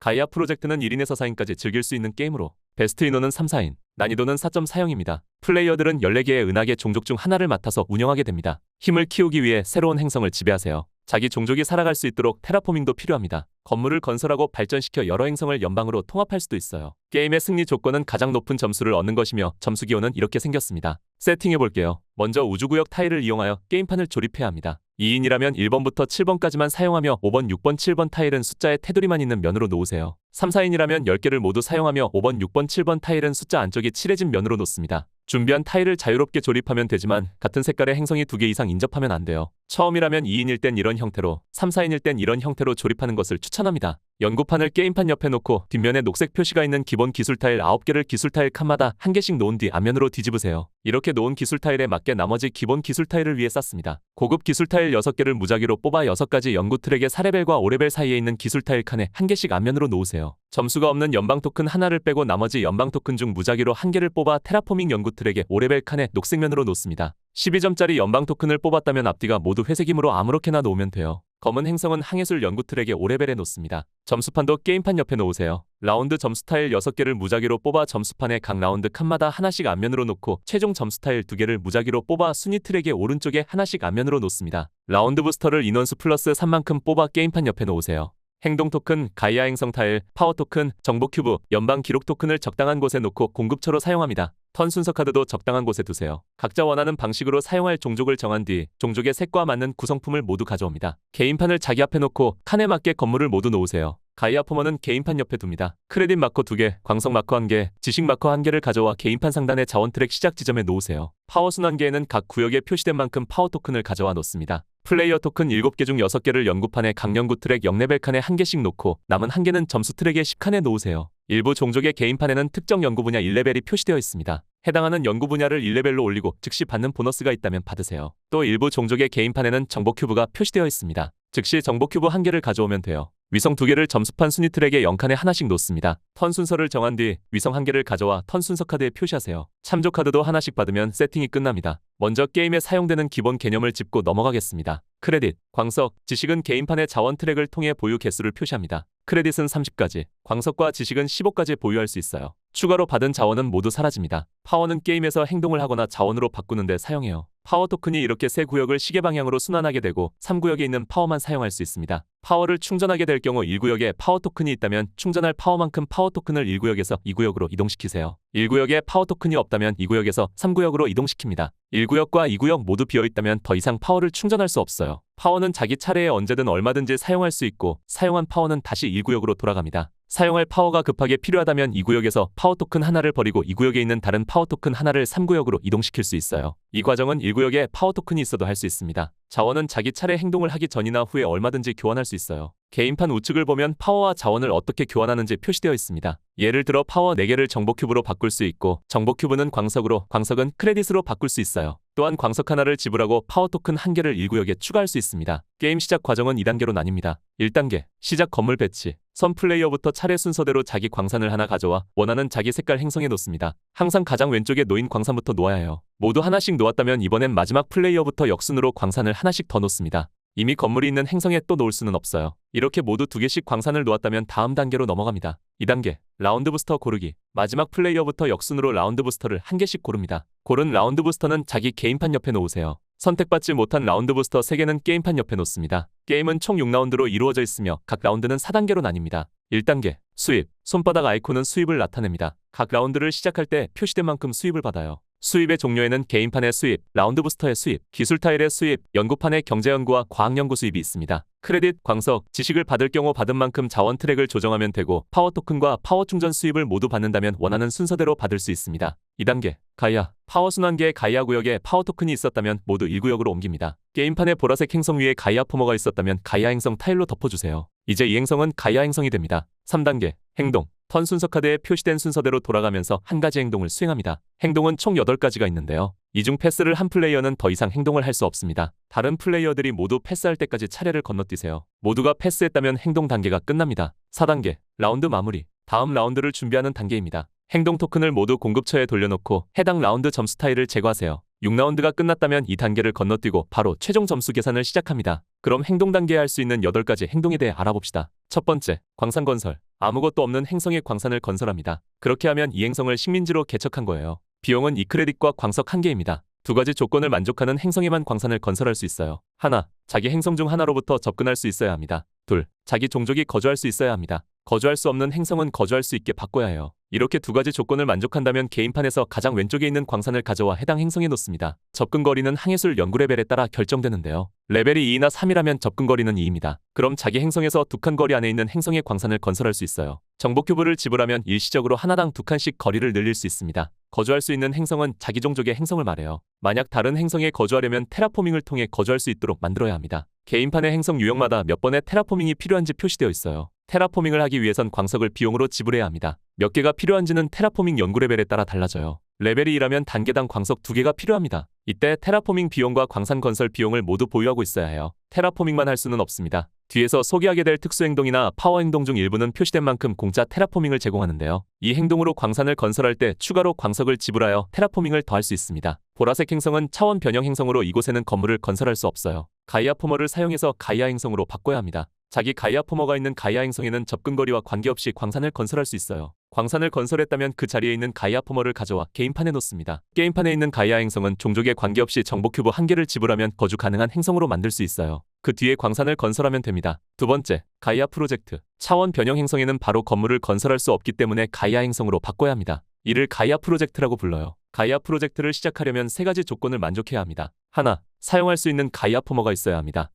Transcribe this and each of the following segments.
가이아 프로젝트는 1인에서 4인까지 즐길 수 있는 게임으로 베스트 인원은 3, 4인, 난이도는 4.4형입니다. 플레이어들은 14개의 은하계 종족 중 하나를 맡아서 운영하게 됩니다. 힘을 키우기 위해 새로운 행성을 지배하세요. 자기 종족이 살아갈 수 있도록 테라포밍도 필요합니다. 건물을 건설하고 발전시켜 여러 행성을 연방으로 통합할 수도 있어요. 게임의 승리 조건은 가장 높은 점수를 얻는 것이며 점수 기호는 이렇게 생겼습니다. 세팅해 볼게요. 먼저 우주구역 타일을 이용하여 게임판을 조립해야 합니다. 2인이라면 1번부터 7번까지만 사용하며 5번, 6번, 7번 타일은 숫자에 테두리만 있는 면으로 놓으세요. 3, 4인이라면 10개를 모두 사용하며 5번, 6번, 7번 타일은 숫자 안쪽이 칠해진 면으로 놓습니다. 준비한 타일을 자유롭게 조립하면 되지만 같은 색깔의 행성이 두 개 이상 인접하면 안 돼요. 처음이라면 2인일 땐 이런 형태로, 3, 4인일 땐 이런 형태로 조립하는 것을 추천합니다. 연구판을 게임판 옆에 놓고 뒷면에 녹색 표시가 있는 기본 기술 타일 9개를 기술 타일 칸마다 한 개씩 놓은 뒤 앞면으로 뒤집으세요. 이렇게 놓은 기술 타일에 맞게 나머지 기본 기술 타일을 위에 쌌습니다. 고급 기술 타일 6개를 무작위로 뽑아 6가지 연구 트랙의 4레벨과 5레벨 사이에 있는 기술 타일 칸에 한 개씩 앞면으로 놓으세요. 점수가 없는 연방 토큰 하나를 빼고 나머지 연방 토큰 중 무작위로 한 개를 뽑아 테라포밍 연구 트랙의 5레벨 칸에 녹색면으로 놓습니다. 12점짜리 연방 토큰을 뽑았다면 앞뒤가 모두 회색이므로 아무렇게나 놓으면 돼요. 검은 행성은 항해술 연구 트랙의 5레벨에 놓습니다. 점수판도 게임판 옆에 놓으세요. 라운드 점수 타일 6개를 무작위로 뽑아 점수판에 각 라운드 칸마다 하나씩 앞면으로 놓고 최종 점수 타일 2개를 무작위로 뽑아 순위 트랙의 오른쪽에 하나씩 앞면으로 놓습니다. 라운드 부스터를 인원수 플러스 3만큼 뽑아 게임판 옆에 놓으세요. 행동 토큰, 가이아 행성 타일, 파워 토큰, 정보 큐브, 연방 기록 토큰을 적당한 곳에 놓고 공급처로 사용합니다. 턴 순서 카드도 적당한 곳에 두세요. 각자 원하는 방식으로 사용할 종족을 정한 뒤 종족의 색과 맞는 구성품을 모두 가져옵니다. 개인판을 자기 앞에 놓고 칸에 맞게 건물을 모두 놓으세요. 가이아 포머는 개인판 옆에 둡니다. 크레딧 마커 2개, 광석 마커 1개, 지식 마커 1개를 가져와 개인판 상단의 자원 트랙 시작 지점에 놓으세요. 파워 순환계에는 각 구역에 표시된 만큼 파워 토큰을 가져와 놓습니다. 플레이어 토큰 7개 중 6개를 연구판에 각 연구 트랙 0레벨 칸에 한 개씩 놓고 남은 한 개는 점수 트랙의 10칸에 놓으세요. 일부 종족의 개인판에는 특정 연구 분야 1레벨이 표시되어 있습니다. 해당하는 연구 분야를 1레벨로 올리고 즉시 받는 보너스가 있다면 받으세요. 또 일부 종족의 개인판에는 정보 큐브가 표시되어 있습니다. 즉시 정보 큐브 한 개를 가져오면 돼요. 위성 두 개를 점수판 순위 트랙에 0칸에 하나씩 놓습니다. 턴 순서를 정한 뒤 위성 한 개를 가져와 턴 순서 카드에 표시하세요. 참조 카드도 하나씩 받으면 세팅이 끝납니다. 먼저 게임에 사용되는 기본 개념을 짚고 넘어가겠습니다. 크레딧, 광석, 지식은 개인판의 자원 트랙을 통해 보유 개수를 표시합니다. 크레딧은 30가지, 광석과 지식은 15가지 보유할 수 있어요. 추가로 받은 자원은 모두 사라집니다. 파워는 게임에서 행동을 하거나 자원으로 바꾸는데 사용해요. 파워 토큰이 이렇게 세 구역을 시계 방향으로 순환하게 되고 3구역에 있는 파워만 사용할 수 있습니다. 파워를 충전하게 될 경우 1구역에 파워 토큰이 있다면 충전할 파워만큼 파워 토큰을 1구역에서 2구역으로 이동시키세요. 1구역에 파워 토큰이 없다면 2구역에서 3구역으로 이동시킵니다. 1구역과 2구역 모두 비어 있다면 더 이상 파워를 충전할 수 없어요. 파워는 자기 차례에 언제든 얼마든지 사용할 수 있고 사용한 파워는 다시 1구역으로 돌아갑니다. 사용할 파워가 급하게 필요하다면 2구역에서 파워 토큰 하나를 버리고 2구역에 있는 다른 파워 토큰 하나를 3구역으로 이동시킬 수 있어요. 이 과정은 1구역에 파워 토큰이 있어도 할 수 있습니다. 자원은 자기 차례 행동을 하기 전이나 후에 얼마든지 교환할 수 있어요. 개인판 우측을 보면 파워와 자원을 어떻게 교환하는지 표시되어 있습니다. 예를 들어 파워 4개를 정보 큐브로 바꿀 수 있고 정보 큐브는 광석으로, 광석은 크레딧으로 바꿀 수 있어요. 또한 광석 하나를 지불하고 파워 토큰 한 개를 1구역에 추가할 수 있습니다. 게임 시작 과정은 2단계로 나뉩니다. 1단계 시작 건물 배치 선 플레이어부터 차례 순서대로 자기 광산을 하나 가져와 원하는 자기 색깔 행성에 놓습니다. 항상 가장 왼쪽에 놓인 광산부터 놓아야 해요. 모두 하나씩 놓았다면 이번엔 마지막 플레이어부터 역순으로 광산을 하나씩 더 놓습니다. 이미 건물이 있는 행성에 또 놓을 수는 없어요. 이렇게 모두 두 개씩 광산을 놓았다면 다음 단계로 넘어갑니다. 2단계 라운드 부스터 고르기 마지막 플레이어부터 역순으로 라운드 부스터를 한 개씩 고릅니다. 고른 라운드 부스터는 자기 개인판 옆에 놓으세요. 선택받지 못한 라운드 부스터 3개는 게임판 옆에 놓습니다. 게임은 총 6라운드로 이루어져 있으며 각 라운드는 4단계로 나뉩니다. 1단계 수입 손바닥 아이콘은 수입을 나타냅니다. 각 라운드를 시작할 때 표시된 만큼 수입을 받아요. 수입의 종료에는 개인판의 수입, 라운드 부스터의 수입, 기술 타일의 수입, 연구판의 경제연구와 과학연구 수입이 있습니다. 크레딧, 광석, 지식을 받을 경우 받은 만큼 자원 트랙을 조정하면 되고 파워 토큰과 파워 충전 수입을 모두 받는다면 원하는 순서대로 받을 수 있습니다. 2단계 가이아 파워 순환계의 가이아 구역에 파워 토큰이 있었다면 모두 1구역으로 옮깁니다. 게임판의 보라색 행성 위에 가이아 포머가 있었다면 가이아 행성 타일로 덮어주세요. 이제 이 행성은 가이아 행성이 됩니다. 3단계 행동 턴 순서 카드에 표시된 순서대로 돌아가면서 한 가지 행동을 수행합니다. 행동은 총 8가지가 있는데요. 이 중 패스를 한 플레이어는 더 이상 행동을 할 수 없습니다. 다른 플레이어들이 모두 패스할 때까지 차례를 건너뛰세요. 모두가 패스했다면 행동 단계가 끝납니다. 4단계 라운드 마무리 다음 라운드를 준비하는 단계입니다. 행동 토큰을 모두 공급처에 돌려놓고 해당 라운드 점수 타일을 제거하세요. 6라운드가 끝났다면 이 단계를 건너뛰고 바로 최종 점수 계산을 시작합니다. 그럼 행동 단계에 할 수 있는 8가지 행동에 대해 알아봅시다. 첫 번째, 광산 건설. 아무것도 없는 행성에 광산을 건설합니다. 그렇게 하면 이 행성을 식민지로 개척한 거예요. 비용은 이 크레딧과 광석 한 개입니다. 두 가지 조건을 만족하는 행성에만 광산을 건설할 수 있어요. 하나, 자기 행성 중 하나로부터 접근할 수 있어야 합니다. 둘, 자기 종족이 거주할 수 있어야 합니다. 거주할 수 없는 행성은 거주할 수 있게 바꿔야 해요. 이렇게 두 가지 조건을 만족한다면 게임판에서 가장 왼쪽에 있는 광산을 가져와 해당 행성에 놓습니다. 접근 거리는 항해술 연구 레벨에 따라 결정되는데요. 레벨이 2나 3이라면 접근 거리는 2입니다. 그럼 자기 행성에서 두 칸 거리 안에 있는 행성의 광산을 건설할 수 있어요. 정보 큐브를 지불하면 일시적으로 하나당 두 칸씩 거리를 늘릴 수 있습니다. 거주할 수 있는 행성은 자기 종족의 행성을 말해요. 만약 다른 행성에 거주하려면 테라포밍을 통해 거주할 수 있도록 만들어야 합니다. 개인판의 행성 유형마다 몇 번의 테라포밍이 필요한지 표시되어 있어요. 테라포밍을 하기 위해선 광석을 비용으로 지불해야 합니다. 몇 개가 필요한지는 테라포밍 연구 레벨에 따라 달라져요. 레벨이 2라면 단계당 광석 2개가 필요합니다. 이때 테라포밍 비용과 광산 건설 비용을 모두 보유하고 있어야 해요. 테라포밍만 할 수는 없습니다. 뒤에서 소개하게 될 특수 행동이나 파워 행동 중 일부는 표시된 만큼 공짜 테라포밍을 제공하는데요. 이 행동으로 광산을 건설할 때 추가로 광석을 지불하여 테라포밍을 더할 수 있습니다. 보라색 행성은 차원 변형 행성으로 이곳에는 건물을 건설할 수 없어요. 가이아 포머를 사용해서 가이아 행성으로 바꿔야 합니다. 자기 가이아 포머가 있는 가이아 행성에는 접근거리와 관계없이 광산을 건설할 수 있어요. 광산을 건설했다면 그 자리에 있는 가이아 포머를 가져와 게임판에 놓습니다. 게임판에 있는 가이아 행성은 종족에 관계없이 정보 큐브 한 개를 지불하면 거주 가능한 행성으로 만들 수 있어요. 그 뒤에 광산을 건설하면 됩니다. 두 번째, 가이아 프로젝트. 차원 변형 행성에는 바로 건물을 건설할 수 없기 때문에 가이아 행성으로 바꿔야 합니다. 이를 가이아 프로젝트라고 불러요. 가이아 프로젝트를 시작하려면 세 가지 조건을 만족해야 합니다. 하나, 사용할 수 있는 가이아 포머가 있어야 합니다.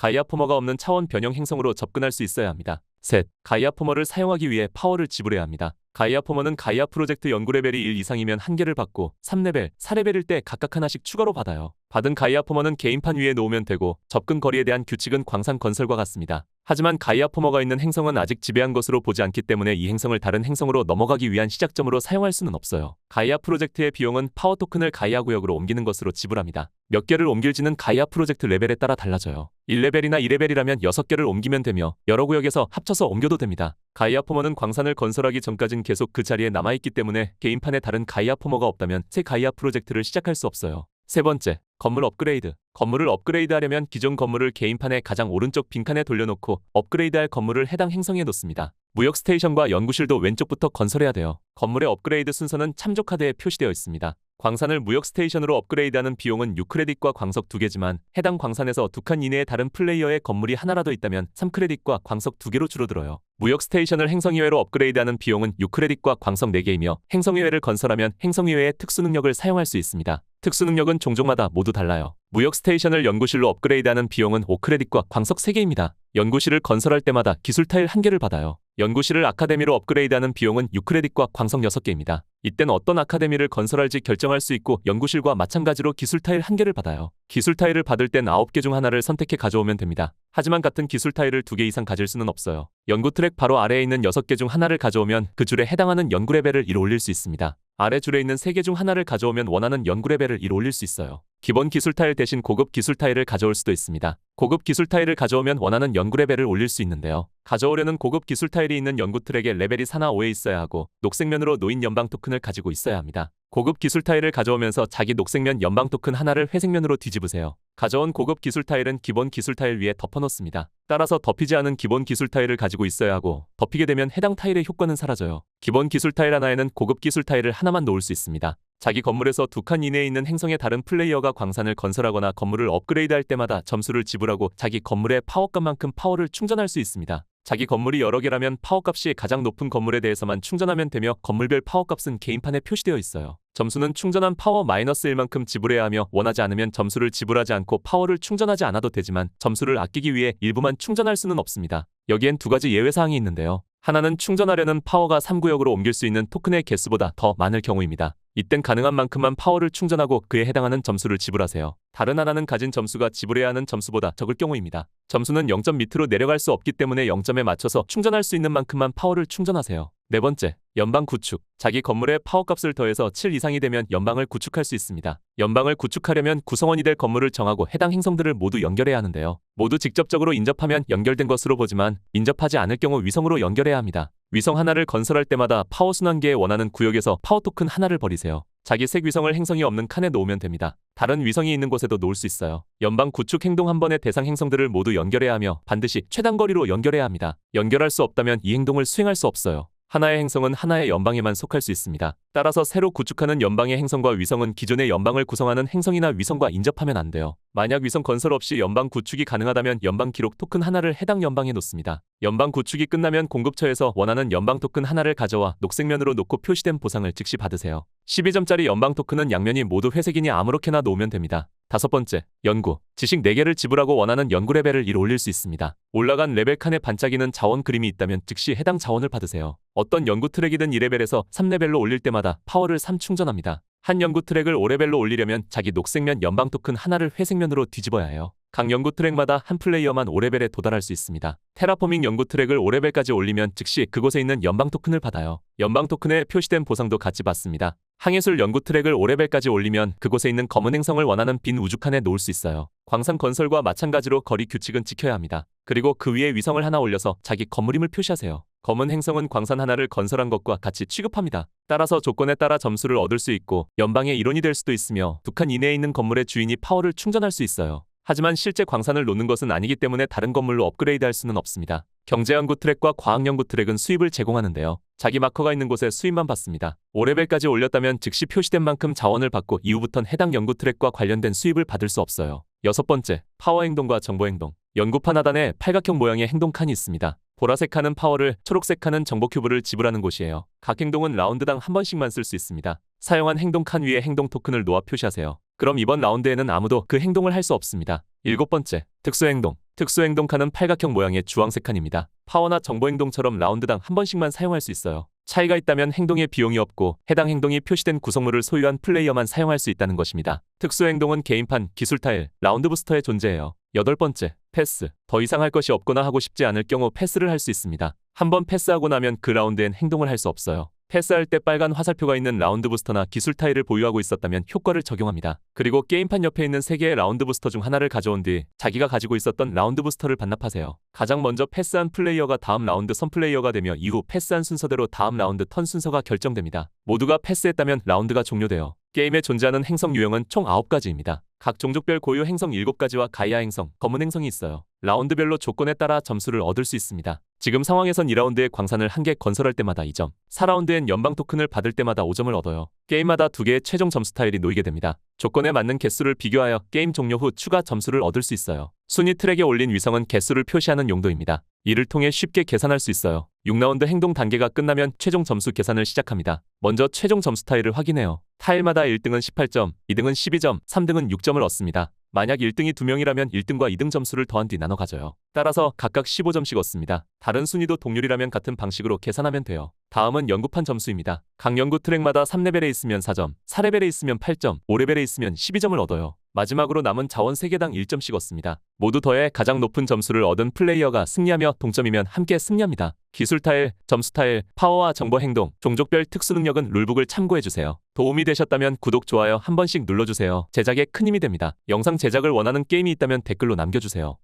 둘, 가이아 포머가 없는 차원 변형 행성으로 접근할 수 있어야 합니다. 셋, 가이아 포머를 사용하기 위해 파워를 지불해야 합니다. 가이아 포머는 가이아 프로젝트 연구 레벨이 1 이상이면 한 개를 받고 3레벨, 4레벨일 때 각각 하나씩 추가로 받아요. 받은 가이아 포머는 게임판 위에 놓으면 되고 접근 거리에 대한 규칙은 광산 건설과 같습니다. 하지만 가이아 포머가 있는 행성은 아직 지배한 것으로 보지 않기 때문에 이 행성을 다른 행성으로 넘어가기 위한 시작점으로 사용할 수는 없어요. 가이아 프로젝트의 비용은 파워 토큰을 가이아 구역으로 옮기는 것으로 지불합니다. 몇 개를 옮길지는 가이아 프로젝트 레벨에 따라 달라져요. 1레벨이나 2레벨이라면 6개를 옮기면 되며 여러 구역에서 합쳐서 옮겨도 됩니다. 가이아 포머는 광산을 건설하기 전까진 계속 그 자리에 남아있기 때문에 게임판에 다른 가이아 포머가 없다면 새 가이아 프로젝트를 시작할 수 없어요. 세 번째, 건물 업그레이드. 건물을 업그레이드하려면 기존 건물을 게임판의 가장 오른쪽 빈칸에 돌려놓고 업그레이드할 건물을 해당 행성에 놓습니다. 무역 스테이션과 연구실도 왼쪽부터 건설해야 돼요. 건물의 업그레이드 순서는 참조 카드에 표시되어 있습니다. 광산을 무역 스테이션으로 업그레이드하는 비용은 6크레딧과 광석 2개지만 해당 광산에서 두칸 이내에 다른 플레이어의 건물이 하나라도 있다면 3크레딧과 광석 2개로 줄어들어요. 무역 스테이션을 행성이외로 업그레이드하는 비용은 6크레딧과 광석 4개이며 행성이외를 건설하면 행성이외의 특수 능력을 사용할 수 있습니다. 특수 능력은 종족마다 모두 달라요. 무역 스테이션을 연구실로 업그레이드하는 비용은 5크레딧과 광석 3개입니다. 연구실을 건설할 때마다 기술 타일 1개를 받아요. 연구실을 아카데미로 업그레이드하는 비용은 6크레딧과 광석 6개입니다. 이땐 어떤 아카데미를 건설할지 결정할 수 있고 연구실과 마찬가지로 기술 타일 1개를 받아요. 기술 타일을 받을 땐 9개 중 하나를 선택해 가져오면 됩니다. 하지만 같은 기술 타일을 2개 이상 가질 수는 없어요. 연구 트랙 바로 아래에 있는 6개 중 하나를 가져오면 그 줄에 해당하는 연구 레벨을 1 올릴 수 있습니다. 아래 줄에 있는 3개 중 하나를 가져오면 원하는 연구 레벨을 1 올릴 수 있어요. 기본 기술 타일 대신 고급 기술 타일을 가져올 수도 있습니다. 고급 기술 타일을 가져오면 원하는 연구 레벨을 올릴 수 있는데요. 가져오려는 고급 기술 타일이 있는 연구 트랙에 레벨이 4나 5에 있어야 하고 녹색면으로 노인 연방 토큰을 가지고 있어야 합니다. 고급 기술 타일을 가져오면서 자기 녹색면 연방 토큰 하나를 회색면으로 뒤집으세요. 가져온 고급 기술 타일은 기본 기술 타일 위에 덮어놓습니다. 따라서 덮이지 않은 기본 기술 타일을 가지고 있어야 하고 덮이게 되면 해당 타일의 효과는 사라져요. 기본 기술 타일 하나에는 고급 기술 타일을 하나만 놓을 수 있습니다. 자기 건물에서 두 칸 이내에 있는 행성의 다른 플레이어가 광산을 건설하거나 건물을 업그레이드할 때마다 점수를 지불하고 자기 건물의 파워값만큼 파워를 충전할 수 있습니다. 자기 건물이 여러 개라면 파워값이 가장 높은 건물에 대해서만 충전하면 되며 건물별 파워값은 게임판에 표시되어 있어요. 점수는 충전한 파워 마이너스 1만큼 지불해야 하며 원하지 않으면 점수를 지불하지 않고 파워를 충전하지 않아도 되지만 점수를 아끼기 위해 일부만 충전할 수는 없습니다. 여기엔 두 가지 예외사항이 있는데요. 하나는 충전하려는 파워가 3구역으로 옮길 수 있는 토큰의 개수보다 더 많을 경우입니다. 이땐 가능한 만큼만 파워를 충전하고 그에 해당하는 점수를 지불하세요. 다른 하나는 가진 점수가 지불해야 하는 점수보다 적을 경우입니다. 점수는 0점 밑으로 내려갈 수 없기 때문에 0점에 맞춰서 충전할 수 있는 만큼만 파워를 충전하세요. 네 번째, 연방 구축. 자기 건물에 파워값을 더해서 7 이상이 되면 연방을 구축할 수 있습니다. 연방을 구축하려면 구성원이 될 건물을 정하고 해당 행성들을 모두 연결해야 하는데요. 모두 직접적으로 인접하면 연결된 것으로 보지만 인접하지 않을 경우 위성으로 연결해야 합니다. 위성 하나를 건설할 때마다 파워 순환계에 원하는 구역에서 파워 토큰 하나를 버리세요. 자기 색 위성을 행성이 없는 칸에 놓으면 됩니다. 다른 위성이 있는 곳에도 놓을 수 있어요. 연방 구축 행동 한 번의 대상 행성들을 모두 연결해야 하며 반드시 최단 거리로 연결해야 합니다. 연결할 수 없다면 이 행동을 수행할 수 없어요. 하나의 행성은 하나의 연방에만 속할 수 있습니다. 따라서 새로 구축하는 연방의 행성과 위성은 기존의 연방을 구성하는 행성이나 위성과 인접하면 안 돼요. 만약 위성 건설 없이 연방 구축이 가능하다면 연방 기록 토큰 하나를 해당 연방에 놓습니다. 연방 구축이 끝나면 공급처에서 원하는 연방 토큰 하나를 가져와 녹색면으로 놓고 표시된 보상을 즉시 받으세요. 12점짜리 연방 토큰은 양면이 모두 회색이니 아무렇게나 놓으면 됩니다. 다섯 번째, 연구. 지식 4개를 지불하고 원하는 연구 레벨을 1 올릴 수 있습니다. 올라간 레벨 칸에 반짝이는 자원 그림이 있다면 즉시 해당 자원을 받으세요. 어떤 연구 트랙이든 2레벨에서 3레벨로 올릴 때마다 파워를 3 충전합니다. 한 연구 트랙을 5레벨로 올리려면 자기 녹색면 연방 토큰 하나를 회색면으로 뒤집어야 해요. 각 연구 트랙마다 한 플레이어만 5레벨에 도달할 수 있습니다. 테라포밍 연구 트랙을 5레벨까지 올리면 즉시 그곳에 있는 연방 토큰을 받아요. 연방 토큰에 표시된 보상도 같이 받습니다. 항해술 연구 트랙을 5레벨까지 올리면 그곳에 있는 검은 행성을 원하는 빈 우주칸에 놓을 수 있어요. 광산 건설과 마찬가지로 거리 규칙은 지켜야 합니다. 그리고 그 위에 위성을 하나 올려서 자기 건물임을 표시하세요. 검은 행성은 광산 하나를 건설한 것과 같이 취급합니다. 따라서 조건에 따라 점수를 얻을 수 있고 연방의 일원이 될 수도 있으며 두 칸 이내에 있는 건물의 주인이 파워를 충전할 수 있어요. 하지만 실제 광산을 놓는 것은 아니기 때문에 다른 건물로 업그레이드 할 수는 없습니다. 경제연구 트랙과 과학연구 트랙은 수입을 제공하는데요. 자기 마커가 있는 곳에 수입만 받습니다. 5레벨까지 올렸다면 즉시 표시된 만큼 자원을 받고 이후부턴 해당 연구 트랙과 관련된 수입을 받을 수 없어요. 여섯 번째, 파워 행동과 정보 행동. 연구판 하단에 팔각형 모양의 행동 칸이 있습니다. 보라색 칸은 파워를, 초록색 칸은 정보 큐브를 지불하는 곳이에요. 각 행동은 라운드당 한 번씩만 쓸 수 있습니다. 사용한 행동 칸 위에 행동 토큰을 놓아 표시하세요. 그럼 이번 라운드에는 아무도 그 행동을 할 수 없습니다. 일곱 번째, 특수행동. 특수행동 칸은 팔각형 모양의 주황색 칸입니다. 파워나 정보행동처럼 라운드당 한 번씩만 사용할 수 있어요. 차이가 있다면 행동에 비용이 없고 해당 행동이 표시된 구성물을 소유한 플레이어만 사용할 수 있다는 것입니다. 특수행동은 게임판, 기술 타일, 라운드 부스터에 존재해요. 여덟 번째, 패스. 더 이상 할 것이 없거나 하고 싶지 않을 경우 패스를 할 수 있습니다. 한번 패스하고 나면 그 라운드엔 행동을 할 수 없어요. 패스할 때 빨간 화살표가 있는 라운드 부스터나 기술 타일을 보유하고 있었다면 효과를 적용합니다. 그리고 게임판 옆에 있는 3개의 라운드 부스터 중 하나를 가져온 뒤 자기가 가지고 있었던 라운드 부스터를 반납하세요. 가장 먼저 패스한 플레이어가 다음 라운드 선 플레이어가 되며 이후 패스한 순서대로 다음 라운드 턴 순서가 결정됩니다. 모두가 패스했다면 라운드가 종료돼요. 게임에 존재하는 행성 유형은 총 9가지입니다. 각 종족별 고유 행성 7가지와 가이아 행성, 검은 행성이 있어요. 라운드별로 조건에 따라 점수를 얻을 수 있습니다. 지금 상황에선 2라운드에 광산을 한 개 건설할 때마다 2점, 4라운드엔 연방 토큰을 받을 때마다 5점을 얻어요. 게임마다 두 개의 최종 점수 타일이 놓이게 됩니다. 조건에 맞는 개수를 비교하여 게임 종료 후 추가 점수를 얻을 수 있어요. 순위 트랙에 올린 위성은 개수를 표시하는 용도입니다. 이를 통해 쉽게 계산할 수 있어요. 6라운드 행동 단계가 끝나면 최종 점수 계산을 시작합니다. 먼저 최종 점수 타일을 확인해요. 타일마다 1등은 18점, 2등은 12점, 3등은 6점을 얻습니다. 만약 1등이 2명이라면 1등과 2등 점수를 더한 뒤 나눠 가져요. 따라서 각각 15점씩 얻습니다. 다른 순위도 동률이라면 같은 방식으로 계산하면 돼요. 다음은 연구판 점수입니다. 각 연구 트랙마다 3레벨에 있으면 4점, 4레벨에 있으면 8점, 5레벨에 있으면 12점을 얻어요. 마지막으로 남은 자원 3개당 1점씩 얻습니다. 모두 더해 가장 높은 점수를 얻은 플레이어가 승리하며 동점이면 함께 승리합니다. 기술 타일, 점수 타일, 파워와 정보 행동, 종족별 특수 능력은 룰북을 참고해주세요. 도움이 되셨다면 구독, 좋아요 한 번씩 눌러주세요. 제작에 큰 힘이 됩니다. 영상 제작을 원하는 게임이 있다면 댓글로 남겨주세요.